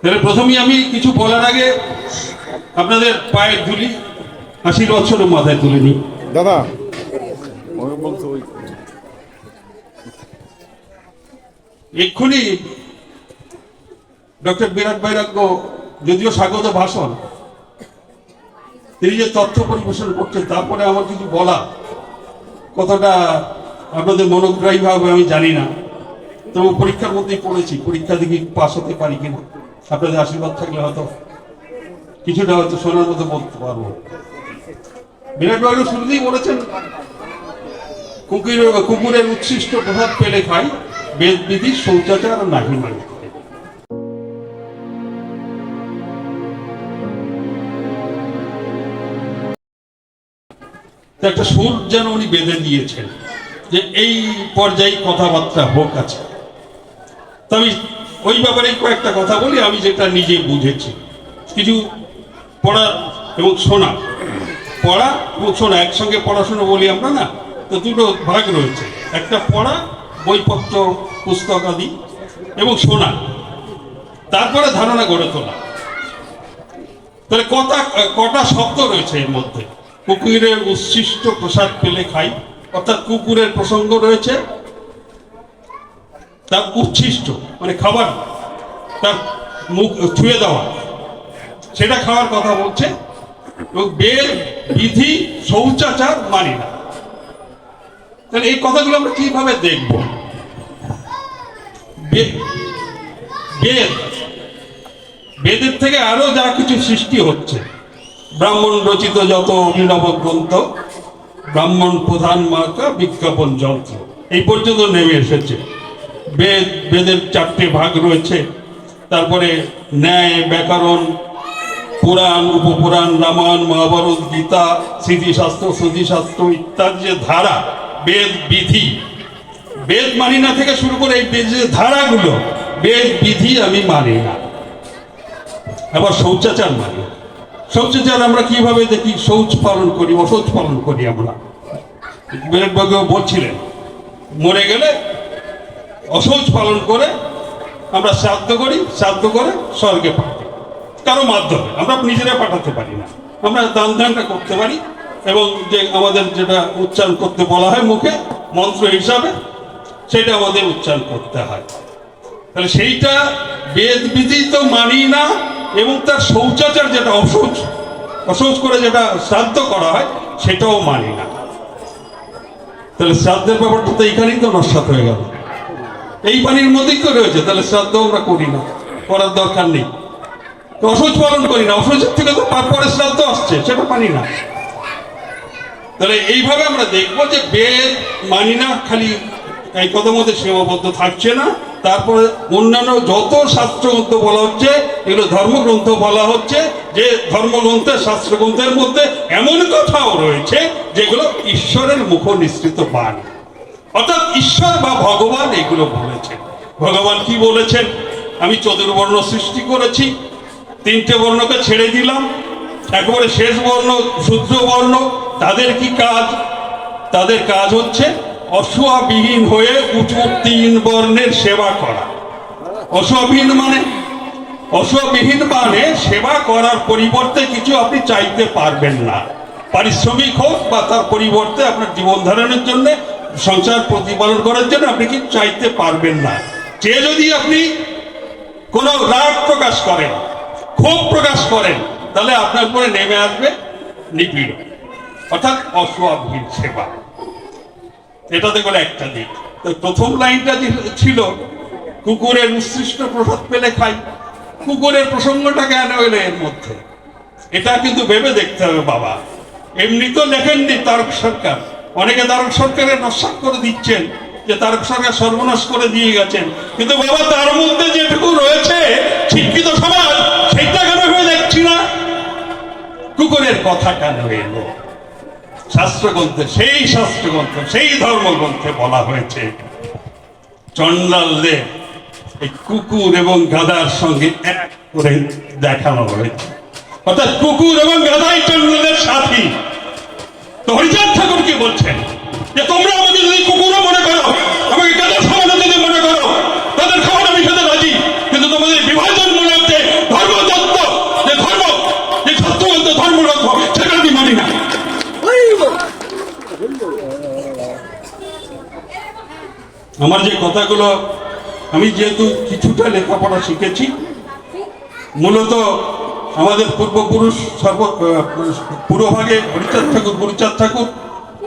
তাহলে প্রথমেই আমি কিছু বলার আগে আপনাদের পায়ের ধুলি আশীর্বাদ স্বরূপ মাথায় তুলে নিই। দাদা। এক্ষুনি ডক্টর বিরাট বৈরাগ্য যদিও স্বাগত ভাষণ তিনি যে তথ্য পরিবেশন করছেন তারপরে আমার কিছু বলা কথাটা আপনাদের মনোগ্রাহী হবে আমি জানি না। তবু পরীক্ষার মধ্যেই পড়েছি পরীক্ষা দেখি পাস হতে পারি কিনা। আপনাদের আশীর্বাদ থাকলে হয়তো কিছুটা হয়তো শোনার মতো বলতে পারব। বিরাট বাবু শুরুতেই বলেছেন কুকুরের কুকুরের উচ্ছিষ্ট প্রভাব পেলে খাই বেদ বিধি শৌচাচার নাহি মানে একটা সুর যেন উনি বেঁধে দিয়েছেন, যে এই পর্যায়ে কথাবার্তা হোক আছে তো আমি ওই ব্যাপারে কয়েকটা কথা বলি, আমি যেটা নিজে বুঝেছি। কিছু পড়া এবং শোনা। পড়া এবং শোনা, একসঙ্গে পড়াশোনা বলি আমরা না, তো দুটো ভাগ রয়েছে। একটা পড়া, বইপত্র, পুস্তক আদি এবং শোনা। তারপরে ধারণা গড়ে তোলা। তাহলে কটা কটা শব্দ রয়েছে এর মধ্যে? কুকুরের উচ্ছিষ্ট প্রসাদ পেলে খাই, অর্থাৎ কুকুরের প্রসঙ্গ রয়েছে তার উচ্ছিষ্ট মানে খাবার, তার মুখ ছুঁয়ে দেওয়া। সেটা খাওয়ার কথা বলছে। এবং বেদ, বিধি, শৌচাচার মানি না। তাহলে এই কথাগুলো আমরা কীভাবে দেখব? বেদ, বেদের থেকে আরও যা কিছু সৃষ্টি হচ্ছে, ব্রাহ্মণ রচিত যত অভিনব গ্রন্থ, ব্রাহ্মণ প্রধান মার্কা বিজ্ঞাপন যন্ত্র, এই পর্যন্ত নেমে এসেছে। বেদ, বেদের চারটে ভাগ রয়েছে। তারপরে ন্যায়, ব্যাকরণ, পুরাণ, উপপুরাণ, রামায়ণ, মহাভারত, গীতা, স্মৃতিশাস্ত্র শ্রুতিশাস্ত্র ইত্যাদি যে ধারা, বেদ, বিধি। বেদ মানি না থেকে শুরু করে এই বেদ যে ধারাগুলো, বেদ, বিধি আমি মানি না। আবার শৌচাচার মানি। শৌচাচার আমরা কীভাবে দেখি? শৌচ পালন করি অশৌচ পালন করি আমরা। বলছিলেন, মরে গেলে অশৌচ পালন করে আমরা শ্রাদ্ধ করি, শ্রাদ্ধ করে স্বর্গে পাঠাই। কারও মাধ্যমে, আমরা নিজেরা পাঠাতে পারি না। আমরা দান ধ্যানটা করতে পারি এবং যে আমাদের যেটা উচ্চারণ করতে বলা হয় মুখে, মন্ত্র হিসাবে, সেটা আমাদের উচ্চারণ করতে হয়। তাহলে সেইটা বেদ বিধি তো মানি না এবং তার শৌচাচার যেটা অশৌচ অশৌচ করে যেটা শ্রাদ্ধ করা হয়, সেটাও মানি না। তাহলে শ্রাদ্ধের ব্যাপারটা তো এইখানেই তো নস্বাত হয়ে গেল। এই পানির মধ্যেই তো রয়েছে, তাহলে শ্রাদ্ধ আমরা করি না, করার দরকার নেই। অসহ্য পালন করি না, অসহ্যের থেকে তো তারপরে শ্রাদ্ধ আসছে, সেটা মানি না। তাহলে এইভাবে আমরা দেখব যে বেদ মানি না, খালি এই কথার মধ্যে সীমাবদ্ধ থাকছে না। তারপরে অন্যান্য যত শাস্ত্রগ্রন্থ বলা হচ্ছে, এগুলো ধর্মগ্রন্থ বলা হচ্ছে, যে ধর্মগ্রন্থের, শাস্ত্রগ্রন্থের মধ্যে এমন কথাও রয়েছে, যেগুলো ঈশ্বরের মুখ নিঃসৃত বাণ। অর্থাৎ ঈশ্বর বা ভগবান এগুলো বলেছেন। ভগবান কি বলেছেন? আমি চতুর্বর্ণ সৃষ্টি করেছি, তিনটে বর্ণকে ছেড়ে দিলাম, একেবারে শেষ বর্ণ শূদ্র বর্ণ, তাদের কি কাজ? তাদের কাজ হচ্ছে অসুয়াবিহীন হয়ে উঁচু তিন বর্ণের সেবা করা। অসুয়াবিহীন মানে? অসুবিহীন মানে সেবা করার পরিবর্তে কিছু আপনি চাইতে পারবেন না। পারিশ্রমিক হোক বা তার পরিবর্তে আপনার জীবন ধারণের জন্য সংসার প্রতিপালন করার জন্য আপনি কি চাইতে পারবেন না? যে যদি আপনি কোনো রাগ প্রকাশ করেন, ক্ষোভ প্রকাশ করেন, তাহলে আপনার উপরে নেমে আসবে নিপীড়ন, অর্থাৎ অসুবিহীন সেবা। এটাতে করে একটা দিক। তো প্রথম লাইনটা ছিল, কুকুরের উৎসৃষ্ট প্রসাদ পেলে খাই, কুকুরের প্রসঙ্গটা কেন এলো এর মধ্যে? এটা কিন্তু ভেবে দেখতে হবে বাবা। এমনি তো লেখেননি তারক সরকার। অনেকে তারক সরকারের নস্বাত করে দিচ্ছেন, যে তারক সরকার সর্বনাশ করে দিয়ে গেছেন। কিন্তু বাবা, তার মধ্যে যেটুকু রয়েছে, শিক্ষিত সমাজ সেটা কেন হয়ে দেখছি না? কুকুরের কথা কেন এলো শাস্ত্রগ্রন্থে, সেই শাস্ত্রগ্রন্থ, সেই ধর্মগ্রন্থে বলা হয়েছে চন্ডালদের এই কুকুর এবং গাদার সঙ্গে এক করে দেখানো হয়েছে। অর্থাৎ কুকুর এবং গাদাই চন্ডালদের সাথী। তো হরিচাঁদ ঠাকুর বলছেন যে তোমরা আমাকে যদি কুকুরও মনে করো, আমাকে যদি মনে করো তাদের আমি রাজি। কিন্তু তোমাদের বিভাজন যে ধর্ম যে ধর্ম সেটা আমি মানি না। আমার যে কথাগুলো, আমি যেহেতু কিছুটা লেখাপড়া শিখেছি, মূলত আমাদের পূর্বপুরুষ সর্ব পুরোভাগে হরিচাঁদ ঠাকুর, গুরুচাঁদ ঠাকুর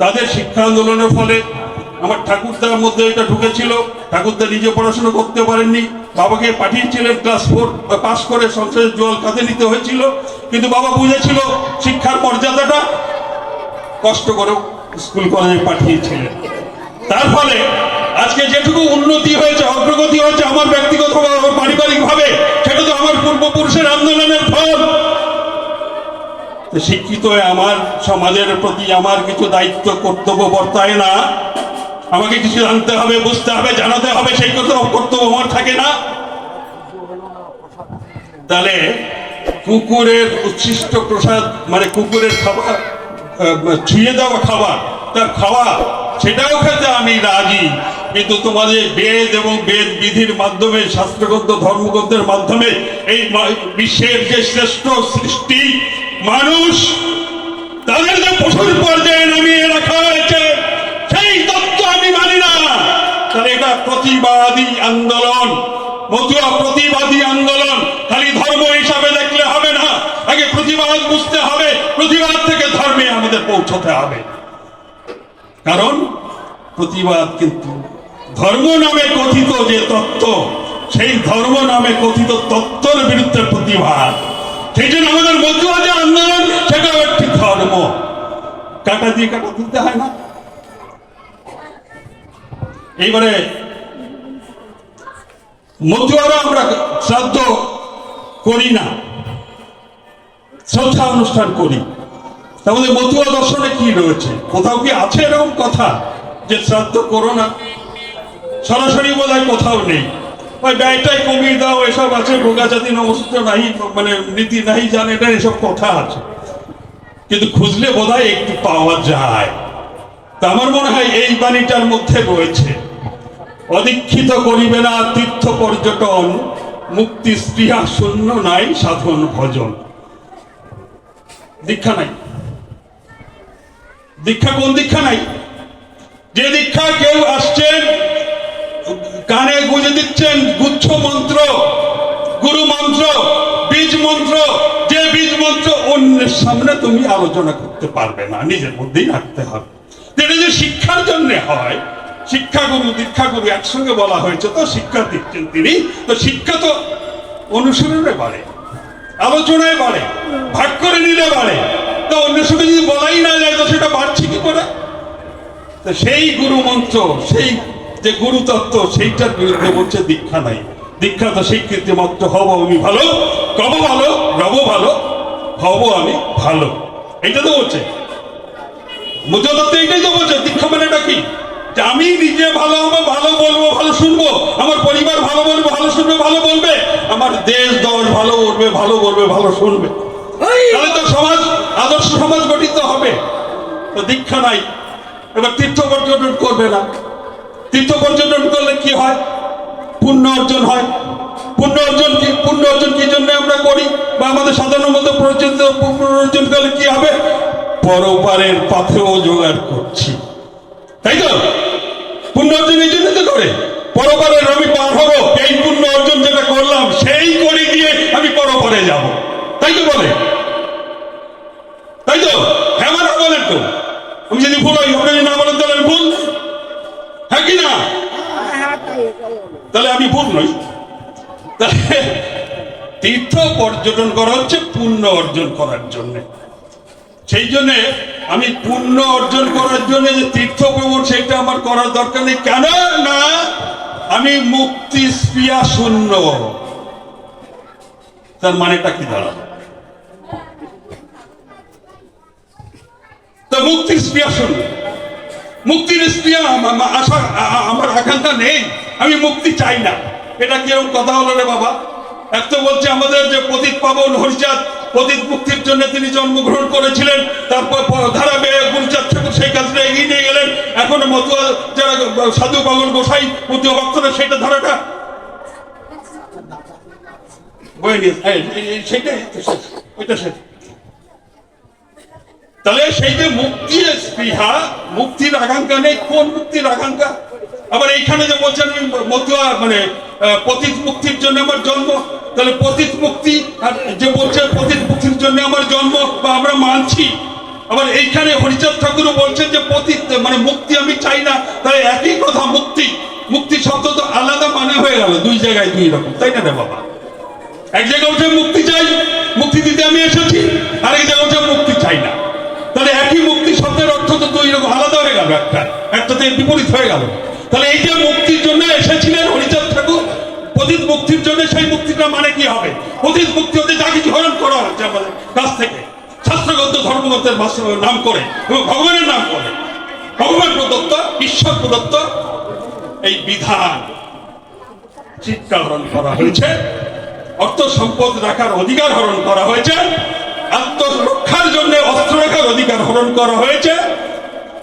তাদের শিক্ষা আন্দোলনের ফলে আমার ঠাকুরদার মধ্যে এটা ঢুকেছিল। ঠাকুরদা নিজে পড়াশোনা করতে পারেননি। বাবাকে পাঠিয়েছিলেন ক্লাস ফোর পাস করে সংসারের জল কাঁধে নিতে হয়েছিল। কিন্তু বাবা বুঝেছিল শিক্ষার মর্যাদাটা কষ্ট করে স্কুল কলেজে পাঠিয়েছিলেন। তার ফলে আজকে যেটুকু উন্নতি হয়েছে, অগ্রগতি হয়েছে, আমার ব্যক্তিগত বা আমার পারিবারিক ভাবে সেটা তো আমার পূর্বপুরুষের আন্দোলনের ফল। শিক্ষিত আমার সমাজের প্রতি আমার কিছু দায়িত্ব, কর্তব্য বর্তায় না। আমাকে কিছু জানতে হবে, বুঝতে হবে, জানাতে হবে, সেই কথা কর্তব্য আমার থাকে না। তাহলে কুকুরের উচ্ছিষ্ট প্রসাদ মানে কুকুরের খাবার ছুঁয়ে দেওয়া খাবার, তার খাওয়া, সেটাও খেতে আমি রাজি। কিন্তু তোমাদের বেদ এবং বেদ বিধির মাধ্যমে শাস্ত্রগ্রন্থ ধর্মগ্রন্থের মাধ্যমে, এই বিশ্বের যে শ্রেষ্ঠ সৃষ্টি মানুষ তাদের যে পশুর পর্যায়ে নামিয়ে রাখা হয়েছে, সেই তত্ত্ব আমি মানি না। তাহলে এটা প্রতিবাদী আন্দোলন, মতুয়া প্রতিবাদী আন্দোলন। খালি ধর্ম হিসাবে দেখলে হবে না, আগে প্রতিবাদ বুঝতে হবে, প্রতিবাদ থেকে ধর্মে আমাদের পৌঁছতে হবে। কারণ প্রতিবাদ কিন্তু ধর্ম নামে কথিত যে তত্ত্ব, সেই ধর্ম নামে কথিত তত্ত্বর বিরুদ্ধে প্রতিবাদ। সেই জন্য আমাদের মতুয়া যে আন্দোলন সেটাও একটি ধর্ম কাটা দিয়ে কাটা তুলতে হয় না। এইবারে মতুয়ারা আমরা শ্রাদ্ধ করি না, শ্রদ্ধা অনুষ্ঠান করি। তাহলে মতুয়া দর্শনে কি রয়েছে? কোথাও কি আছে এরকম কথা যে শ্রাদ্ধ করো না? সরাসরি বোধ কোথাও নেই। ওই ব্যয়টাই কমিয়ে দাও, এসব আছে ভোগা জাতি নমস্ত নাহি মানে নীতি নাহি জানে না এসব কথা আছে। কিন্তু খুঁজলে বোধ একটু পাওয়া যায়। তা আমার মনে হয় এই বাণীটার মধ্যে রয়েছে। অদীক্ষিত করিবে না তীর্থ পর্যটন, মুক্তি স্পৃহা শূন্য নাই সাধন ভজন। দীক্ষা নাই। দীক্ষা কোন দীক্ষা নাই? যে দীক্ষা কেউ আসছেন কানে গুঁজে দিচ্ছেন গুচ্ছ মন্ত্র, গুরু মন্ত্র, বীজ মন্ত্র, যে বীজ মন্ত্র অন্যের সামনে তুমি আলোচনা করতে পারবে না, নিজের মধ্যেই রাখতে হবে। এটা যে শিক্ষার জন্য হয়, শিক্ষাগুরু, দীক্ষাগুরু একসঙ্গে বলা হয়েছে, তো শিক্ষা দিচ্ছেন তিনি। তো শিক্ষা তো অনুসরণে বাড়ে, আলোচনায় বাড়ে, ভাগ করে নিলে বাড়ে। তো অন্যের সঙ্গে যদি বলাই না যায়, তো সেটা বাড়ছে কি করে? তো সেই গুরু মন্ত্র, সেই যে গুরু তত্ত্ব, সেইটার বিরুদ্ধে বলছে দীক্ষা নাই। দীক্ষা তো স্বীকৃতি মাত্র হব আমি ভালো, কব ভালো, রব ভালো। হব আমি ভালো। এটা তো বলছে মুদ্রা দত্ত এইটাই তো বলছে দীক্ষা মানেটা কি? যে আমি নিজে ভালো হব ভালো বলব ভালো শুনব। আমার পরিবার ভালো বলবে ভালো শুনবে ভালো বলবে। আমার দেশ দশ ভালো বলবে ভালো বলবে ভালো শুনবে। তাহলে তো সমাজ আদর্শ সমাজ গঠিত হবে। তো দীক্ষা নাই। এবার তীর্থ পর্যটন করবে না। তীর্থ পর্যটন করলে কি হয়? পুণ্য অর্জন হয়। পুণ্য অর্জন কি পুণ্য অর্জন কি জন্য আমরা করি? বা আমাদের সাধারণত প্রচলিত পুণ্য অর্জন করলে কি হবে? পরপারের পাথেও জোগাড় করছি। তাই তো? পুণ্য অর্জন এই জন্য তো করে। পরপারের আমি পার হব এই পুণ্য অর্জন যেটা করলাম সেই করে দিয়ে আমি পরপারে যাব। তাই তো বলে? তাই তো? হ্যাঁ মানে বলেন তো? আমি যদি ভুল হই আপনি যদি না বলেন তাহলে আমি ভুল? হ্যাঁ কি না? তাহলে আমি ভুল নই। তীর্থ পর্যটন করা হচ্ছে পুণ্য অর্জন করার জন্য। সেই জন্য আমি পুণ্য অর্জন করার জন্য যে তীর্থ ভ্রমণ সেটা আমার করার দরকার নেই। কেন? না, আমি মুক্তি স্প্রিয়া শূন্য। তার মানেটা কি দাঁড়াবে তো মুক্তির স্প্রিয়া শূন্য। মুক্তির স্প্রিয়া আমা- আমা- আশা আ- আ- আমার আকাঙ্ক্ষা নেই। আমি মুক্তি চাই না। এটা কীরকম কথা হলো রে বাবা। এক তো বলছে আমাদের যে পতিত পাবন হরিচাঁদ, পতিত মুক্তির জন্য তিনি জন্মগ্রহণ করেছিলেন, তারপর ধারা বেয়ে গুরুচাঁদ ঠাকুর সেই কাজটা এগিয়ে নিয়ে গেলেন। এখনও মতুয়া যারা সাধু পাগল গোসাই, মতুয়া ভক্তরা সেটা ধারাটা তাহলে সেই যে মুক্তির স্পৃহা, মুক্তির আকাঙ্ক্ষা নেই, কোন মুক্তির আকাঙ্ক্ষা? আবার এইখানে যে বলছেন মতুয়া মানে পতিত মুক্তির জন্য আমার জন্ম। তাহলে পতিত মুক্তি, আর যে বলছেন পতিত মুক্তির জন্য আমার জন্ম, বা আমরা মানছি। আবার এইখানে হরিচাঁদ ঠাকুরও বলছেন যে পতিত মানে মুক্তি আমি চাই না, তাহলে একই কথা, মুক্তি। মুক্তি শব্দ তো আলাদা মানে হয়ে গেল, দুই জায়গায় দুই রকম, তাই না রে বাবা? এক জায়গায় উঠে মুক্তি চাই, মুক্তি দিতে আমি এসেছি, আরেক জায়গায় উঠে মুক্তি চাই না। তাহলে একই মুক্তি শব্দের অর্থ তো দুই রকম, আলাদা হয়ে গেল একটা, একটাতে বিপরীত হয়ে গেল। তাহলে এই যে মুক্তির জন্য এসেছিলেন হরিচাঁদ ঠাকুর পতিত মুক্তির জন্য সেই মুক্তিটা মানে কি হবে? পতিত মুক্তি হতে যা কিছু হরণ করা হচ্ছে আমাদের কাছ থেকে। শাস্ত্রগত ধর্মগতের ভাষা- নাম করে এবং ভগবানের নাম করে। ভগবান প্রদত্ত, ঈশ্বর প্রদত্ত এই বিধান। শিক্ষা হরণ করা হয়েছে। অর্থ সম্পদ রাখার অধিকার হরণ করা হয়েছে। আত্মরক্ষার জন্য অস্ত্র রাখার অধিকার হরণ করা হয়েছে।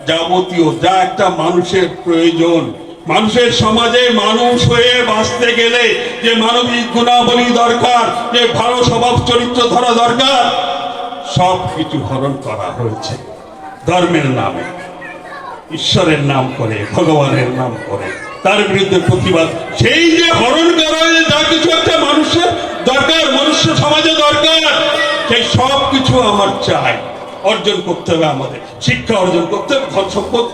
যাবতীয় যা একটা মানুষের প্রয়োজন মানুষের সমাজে মানুষ হয়ে বাঁচতে গেলে যে মানবিক গুণাবলী দরকার, যে ভালো স্বভাব চরিত্র ধরা দরকার, সব কিছু হরণ করা হয়েছে ধর্মের নামে। ঈশ্বরের নাম করে, ভগবানের নাম করে, তার বিরুদ্ধে প্রতিবাদ। সেই যে হরণ করা হয়েছে যা কিছু একটা মানুষের দরকার, মনুষ্য সমাজে দরকার, সেই সব কিছু আমার চাই। অর্জন করতে হবে আমাদের। শিক্ষা অর্জন করতে হবে, ধন সম্পদ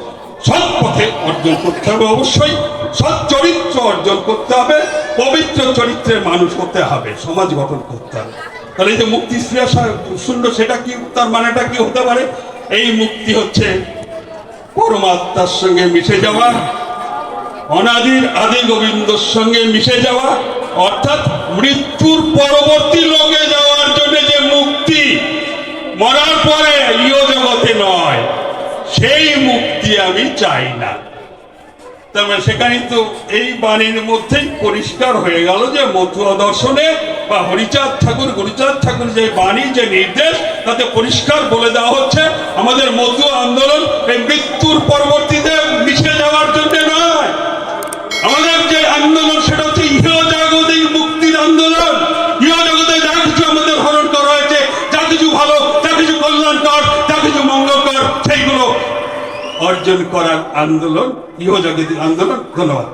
সৎ পথে অর্জন করতে হবে অবশ্যই। সৎ চরিত্র অর্জন করতে হবে, পবিত্র চরিত্রের মানুষ হতে হবে, সমাজ গঠন করতে হবে। তাহলে এই যে মুক্তি শ্রেয়া শূন্য, সেটা কি, তার মানেটা কি হতে পারে? এই মুক্তি হচ্ছে পরমাত্মার সঙ্গে মিশে যাওয়া, অনাদির আদি গোবিন্দর সঙ্গে মিশে যাওয়া, অর্থাৎ মৃত্যুর পরবর্তী লোকে যাওয়ার জন্য যে মুক্তি মরার পরে ইয় জগতে নয় সেই মুক্তি আমি চাই না। তার মানে সেখানে তো এই বাণীর মধ্যেই পরিষ্কার হয়ে গেল যে মথুয়া দর্শনে বা হরিচাঁদ ঠাকুর হরিচাঁদ ঠাকুর যে বাণী, যে নির্দেশ, তাতে পরিষ্কার বলে দেওয়া হচ্ছে, আমাদের মধু আন্দোলন এই মৃত্যুর পরবর্তীতে মিশে অর্জন করার আন্দোলন ইহ জগতিক আন্দোলন ধন্যবাদ।